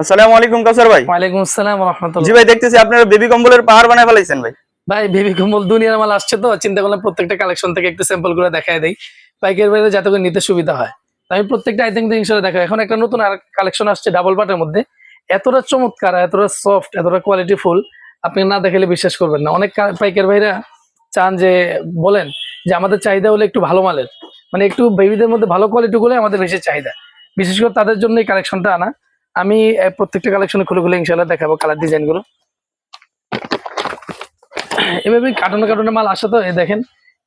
আসসালামু আলাইকুম কাসার ভাই। ওয়ালাইকুম আসসালাম রহমতুল্লাহ জি ভাই দেখতেছি আপনারা বেবি কম্বলের পাহাড় বানায় ফেলাইছেন ভাই। ভাই বেবি কম্বল দুনিয়ার মাল আসছে তো চিন্তা করলাম প্রত্যেকটা কালেকশন থেকে একটু স্যাম্পল করে দেখায় দেই। পাইকারি বাইরে যাতে করে নিতে সুবিধা হয়। আমি প্রত্যেকটা আইটেম দিয়ে ইনশাল্লাহ দেখা এখন একটা নতুন আর কালেকশন আসছে ডাবল পাটের মধ্যে। এতটা চমৎকার এতটা সফট এতটা কোয়ালিটি ফুল আপনি না দেখালে বিশ্বাস করবেন না। অনেক পাইকার ভাইরা চান যে বলেন যে আমাদের চাহিদা হলে একটু ভালো মালের। মানে একটু বেবিদের মধ্যে ভালো কোয়ালিটি গুলো আমাদের বেশি চাহিদা। বিশেষ করে তাদের জন্য এই কালেকশনটা আনা। আমি প্রত্যেকটা কালেকশনে খুলে খুলে ইনশাল্লাহ দেখাবো কালার ডিজাইনগুলো। এভাবে কার্টুনে কার্টুনে মাল আসে তো এই দেখেন।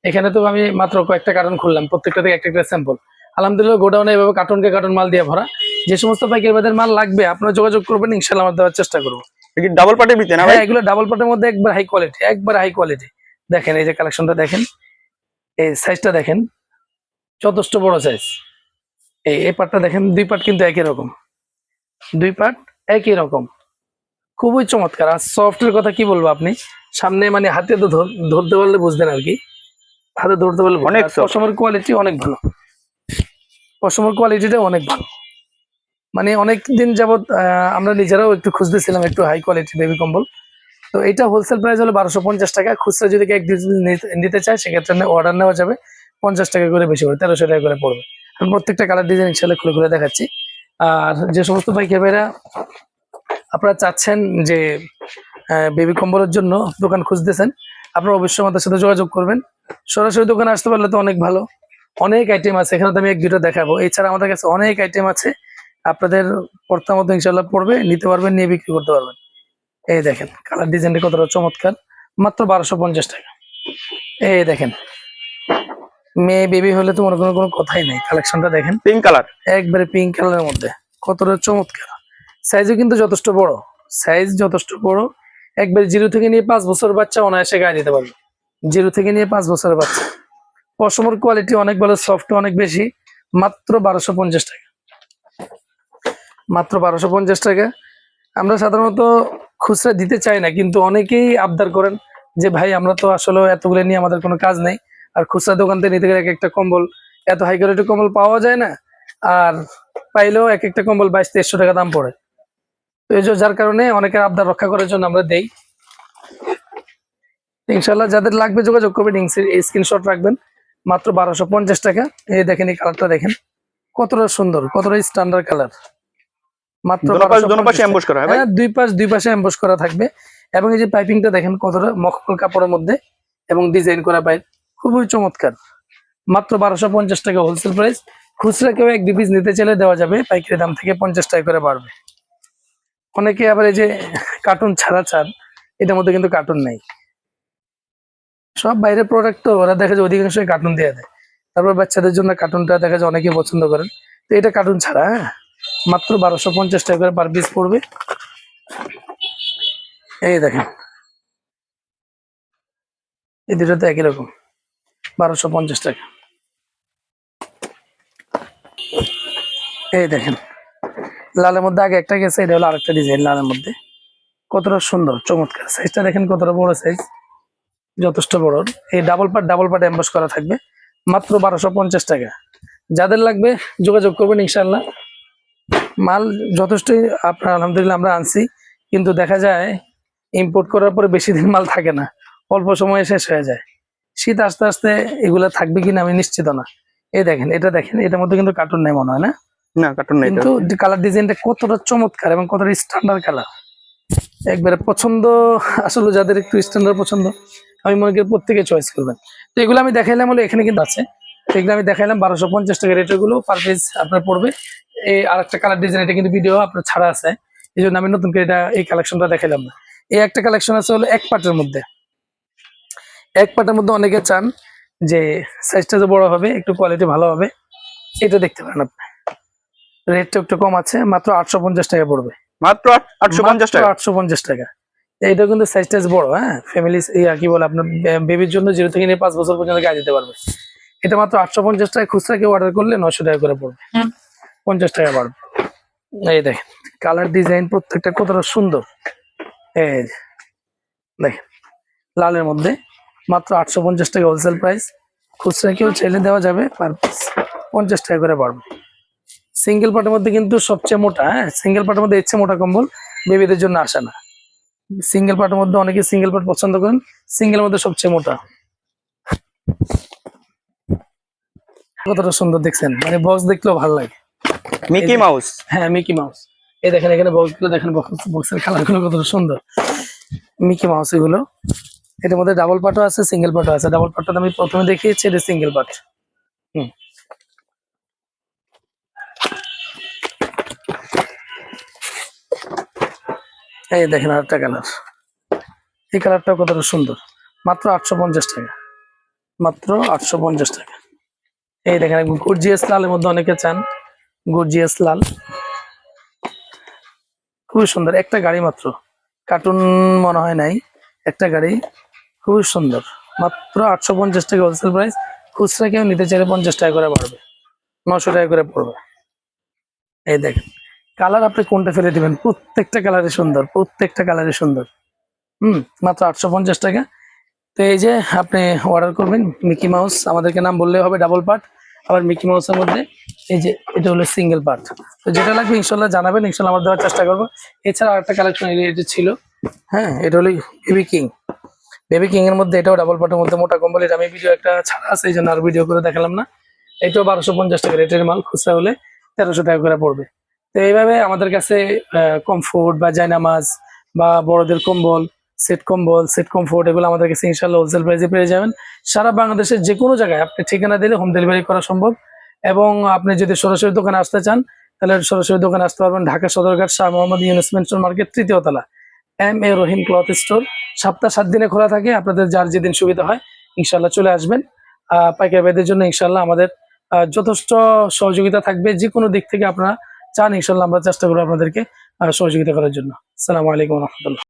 এখানে তো আমি মাত্র কয়েকটা কার্টন খুললাম প্রত্যেকটা থেকে একটা একটা স্যাম্পল আলহামদুলিল্লাহ গোডাউনে এভাবে কার্টনকে কার্টন মাল দিয়ে ভরা। যে সমস্ত পাইকারি বাজার মাল লাগবে আপনারা যোগাযোগ করবেন ইনশাল্লাহ আমরা দেওয়ার চেষ্টা করব। ডাবল পাটের ভিতরে না হ্যাঁ এগুলো ডাবল পাটের মধ্যে একবার হাই কোয়ালিটি একবার হাই কোয়ালিটি দেখেন এই যে কালেকশনটা দেখেন এই সাইজটা দেখেন যথেষ্ট বড় সাইজ এই এই পাটটা দেখেন দুই পার্ট কিন্তু একই রকম। দুই পার্ট একই রকম। খুবই চমৎকার। আর সফটের কথা কি বলব আপনি? সামনে মানে হাতে তো ধরতে পারলে বুঝতেন আর কি। হাতে ধরতে পারলে অনেক। পশমের কোয়ালিটি অনেক ভালো। পশমের কোয়ালিটিটা অনেক ভালো। মানে অনেক দিন যাবত আমরা নিজেরাও একটু খুঁজতেছিলাম একটু হাই কোয়ালিটি বেবি কম্বল। তো এটা হোলসেল প্রাইস হলো বারোশো পঞ্চাশ টাকা। খুচরা যদি এক দুই নিতে- নিতে চায় সেক্ষেত্রে অর্ডার নেওয়া যাবে। পঞ্চাশ টাকা করে বেশি করে তেরোশো টাকা করে পড়বে। আমি প্রত্যেকটা কালার ডিজাইন ইনশাল্লাহ খুলে খুলে দেখাচ্ছি। আর যে সমস্ত পাইকারি ভাইরা আপনারা চাচ্ছেন যে বেবি কম্বলের জন্য দোকান খুঁজতেছেন, আপনারা অবশ্যই আমাদের সাথে যোগাযোগ করবেন। সরাসরি দোকানে আসতে পারলে তো অনেক ভালো। অনেক আইটেম আছে, এখানে তো আমি এক দুটো দেখাবো। এছাড়া আমাদের কাছে অনেক আইটেম আছে। আপনাদের পড়তার মতো ইনশাল্লাহ পড়বে, নিতে পারবেন, নিয়ে বিক্রি করতে পারবেন। এই দেখেন কালার ডিজাইনটা কতটা চমৎকার। মাত্র বারোশো পঞ্চাশ টাকা। এই দেখেন মেয়ে বেবি হলে তো মনে কোনো কোনো কথাই নেই। কালেকশনটা দেখেন। পিঙ্ক কালার একবারে পিঙ্ক কালারের মধ্যে। কতটা চমৎকার। সাইজও কিন্তু যথেষ্ট বড়। সাইজ যথেষ্ট বড়। একবারে জিরো থেকে নিয়ে পাঁচ বছর বাচ্চা অনায়াসে গায়ে দিতে পারবে। জিরো থেকে নিয়ে পাঁচ বছর বাচ্চা। পশমের কোয়ালিটি অনেক ভালো সফট অনেক বেশি। মাত্র বারোশো পঞ্চাশ টাকা। মাত্র বারোশো পঞ্চাশ টাকা। আমরা সাধারণত খুচরা দিতে চাই না কিন্তু অনেকেই আবদার করেন যে ভাই আমরা তো আসলে এতগুলো নিয়ে আমাদের কোনো কাজ নেই। আর খুচরা দোকান থেকে নিতে গেলে এক একটা কম্বল এত হাই কোয়ালিটি কম্বল পাওয়া যায় না আর পাইলেও এক একটা কম্বল বাইশ তেইশশো টাকা দাম পড়ে। তো এই যার কারণে অনেকের আবদার রক্ষা করার জন্য আমরা দেই। ইনশাল্লাহ যাদের লাগবে যোগাযোগ করবেন স্ক্রিনশট রাখবেন মাত্র বারোশো পঞ্চাশ টাকা। এই দেখেন এই কালারটা দেখেন কতটা সুন্দর কতটা স্ট্যান্ডার্ড কালার মাত্র দোনো পাশে 1250 দোনো পাশে অ্যাম্বুশ করা হয় দুই পাশ দুই পাশে এমবোস করা থাকবে। এবং এই যে পাইপিংটা দেখেন কতটা মখমল কাপড়ের মধ্যে এবং ডিজাইন করা পাইপ খুবই চমৎকার। মাত্র বারোশো পঞ্চাশ টাকা হোলসেল প্রাইস খুচরা কেউ এক দুই পিস নিতে চাইলে দেওয়া যাবে, পাইকারি দাম থেকে পঞ্চাশ টাকা করে বাড়বে। অনেকে আবার এই যে কার্টুন ছাড়া ছাড় এটার মধ্যে কিন্তু কার্টুন নেই। সব বাইরের প্রোডাক্ট তো, ওরা দেখা যায় অধিকাংশই কার্টুন দেওয়া দেয়। তারপর বাচ্চাদের জন্য কার্টুনটা দেখা যায় অনেকে পছন্দ করেন। তো এটা কার্টুন ছাড়া হ্যাঁ? মাত্র বারোশো পঞ্চাশ টাকা করে পার পিস পড়বে। এই দেখেন। এই দুটো তো একই রকম। বারোশো পঞ্চাশ টাকা। এই দেখেন, লালের মধ্যে আগে একটা গেছে, এটা হলো আরেকটা ডিজাইন লালের মধ্যে। কতটা সুন্দর, চমৎকার। সাইজটা দেখেন কতটা বড় সাইজ যথেষ্ট বড়। এই double part double part emboss করা থাকবে, মাত্র বারোশো পঞ্চাশ টাকা। যাদের লাগবে যোগাযোগ করবেন ইনশাল্লাহ মাল যথেষ্টই, আপনার আলহামদুলিল্লাহ আমরা আনছি, কিন্তু দেখা যায় ইম্পোর্ট করার পরে বেশি দিন মাল থাকে না। অল্প সময়ে শেষ হয়ে যায়। শীত আস্তে আস্তে এগুলা থাকবে কিনা আমি নিশ্চিত না। এই দেখেন এটা দেখেন এটার মধ্যে কিন্তু কার্টুন নেই মনে হয় না? না কার্টুন নাই কিন্তু কালার ডিজাইনটা কতটা চমৎকার এবং কতটা স্ট্যান্ডার্ড কালার একবারে পছন্দ আসলে যাদের একটু স্ট্যান্ডার্ড পছন্দ আমি মনে করি প্রত্যেকে চয়েস করবেন। তো এগুলো আমি দেখাইলাম হলো এখানে কিন্তু আছে। এগুলো আমি দেখাইলাম বারোশো পঞ্চাশ টাকা রেটগুলো পার পিস আপনার পড়বে। এই আর একটা কালার ডিজাইন এটা কিন্তু ভিডিও আপনার ছাড়া আছে। এই জন্য আমি নতুন করে এটা এই কালেকশনটা দেখাইলাম না। এই একটা কালেকশন আছে হলো এক পাটের মধ্যে। এক পাটের মধ্যে অনেকে চান যে সাইজটা যে বড় হবে একটু কোয়ালিটি ভালো হবে এটা দেখতে পারেন আপনি। রেটটা একটু কম আছে মাত্র আটশো পঞ্চাশ টাকা পড়বে। মাত্র আটশো পঞ্চাশ টাকা? আটশো পঞ্চাশ টাকা। এটা কিন্তু সাইজ টাইজ বড় হ্যাঁ? ফ্যামিলি কি বলে আপনার বেবির জন্য জিরো থেকে নিয়ে পাঁচ বছর পর্যন্ত গায়ে দিতে পারবে। এটা মাত্র আটশো পঞ্চাশ টাকা খুচরা কেউ অর্ডার করলে নশো টাকা করে পড়বে। পঞ্চাশ টাকা বাড়বে। এই দেখেন কালার ডিজাইন প্রত্যেকটা কতটা সুন্দর। এই দেখেন লালের মধ্যে মাত্র আটশো পঞ্চাশ টাকা হোলসেল প্রাইস খুচরা কেউ চাইলে দেওয়া যাবে পার পিস পঞ্চাশ টাকা করে বাড়বে। সিঙ্গেল পার্টের মধ্যে কিন্তু সবচেয়ে মোটা হ্যাঁ সিঙ্গেল পার্টের মধ্যে ইচ্ছে মোটা কম্বল বেবিদের জন্য আসে না। সিঙ্গেল পার্টের মধ্যে অনেকে সিঙ্গেল পার্ট পছন্দ করেন সিঙ্গেল মধ্যে সবচেয়ে মোটা। কতটা সুন্দর দেখছেন মানে বক্স দেখলেও ভালো লাগে। মিকি মাউস হ্যাঁ মিকি মাউস এই দেখেন এখানে বক্সগুলো দেখেন বক্সের কালারগুলো কতটা সুন্দর। মিকি মাউস এগুলো। এটার মধ্যে ডাবল পার্টও আছে সিঙ্গেল পার্টও আছে। ডাবল পার্টটা আমি প্রথমে দেখিয়েছি, এটা সিঙ্গেল হুম। এই দেখেন আরেকটা কালার এই কালারটাও কতটা সুন্দর। মাত্র আটশো পঞ্চাশ টাকা। মাত্র আটশো পঞ্চাশ টাকা। এই দেখেন গর্জিয়াস লালের মধ্যে অনেকে চান গর্জিয়াস লাল। খুবই সুন্দর। একটা গাড়ি মাত্র। কার্টুন মনে হয় নাই। একটা গাড়ি খুবই সুন্দর। মাত্র আটশো পঞ্চাশ টাকা হোলসেল প্রাইস খুচরা কেউ নিতে চাইলে পঞ্চাশ টাকা করে বাড়বে, নশো টাকা করে পড়বে। এই দেখেন কালার আপনি কোনটা ফেলে দিবেন? প্রত্যেকটা কালারে সুন্দর, প্রত্যেকটা কালারে সুন্দর। হুম, মাত্র আটশো পঞ্চাশ টাকা। তো এই যে আপনি অর্ডার করবেন মিকি মাউস আমাদেরকে নাম বললে হবে ডাবল পার্ট আবার মিকি মাউসের মধ্যে এই যে এটা হলো সিঙ্গেল পার্ট তো যেটা লাগবে ইনশাল্লাহ জানাবেন, ইনশাল্লাহ আমরা দেওয়ার চেষ্টা করব। এছাড়া আরেকটা কালেকশন এটা ছিল হ্যাঁ এটা হলো বেবি কিং বেবি কিং এর মধ্যে এটাও ডাবল পার্টের মধ্যে মোটা কম্বল, এটা আমি ভিডিও একটা ছাড়া আছে, এই জন্য আর ভিডিও করে দেখালাম না। এটাও বারোশো পঞ্চাশ টাকা রেটের মাল, খুচরা হলে তেরোশো টাকা করে পড়বে। তো এইভাবে আমাদের কাছে কমফোর্ট বা জায়নামাজ বা বড়দের কম্বল সেট কম্বল সেট কমফোর্ট এগুলো আমাদের কাছে ইনশাল্লাহ হোলসেল প্রাইসে পেয়ে যাবেন। সারা বাংলাদেশের যে কোনো জায়গায় আপনি ঠিকানা দিলে হোম ডেলিভারি করা সম্ভব। এবং আপনি যদি সরাসরি দোকানে আসতে চান, তাহলে সরাসরি দোকানে আসতে পারবেন ঢাকা সদরঘাট শাহ মোহাম্মদ ইউনুস মেনশন মার্কেট তৃতীয় তলা। M A Rahim cloth store সপ্তাহ সাত দিনে খোলা থাকে, আপনাদের যার যেদিন সুবিধা হয় ইনশাল্লাহ চলে আসবেন। পাইকারি ভাইদের জন্য ইনশাল্লাহ আমাদের যথেষ্ট সহযোগিতা থাকবে। যে কোনো দিক থেকে আপনারা চান ইনশাল্লাহ আমরা চেষ্টা করব আপনাদেরকে সহযোগিতা করার জন্য। আসসালামু আলাইকুম রহমতুল্লাহ।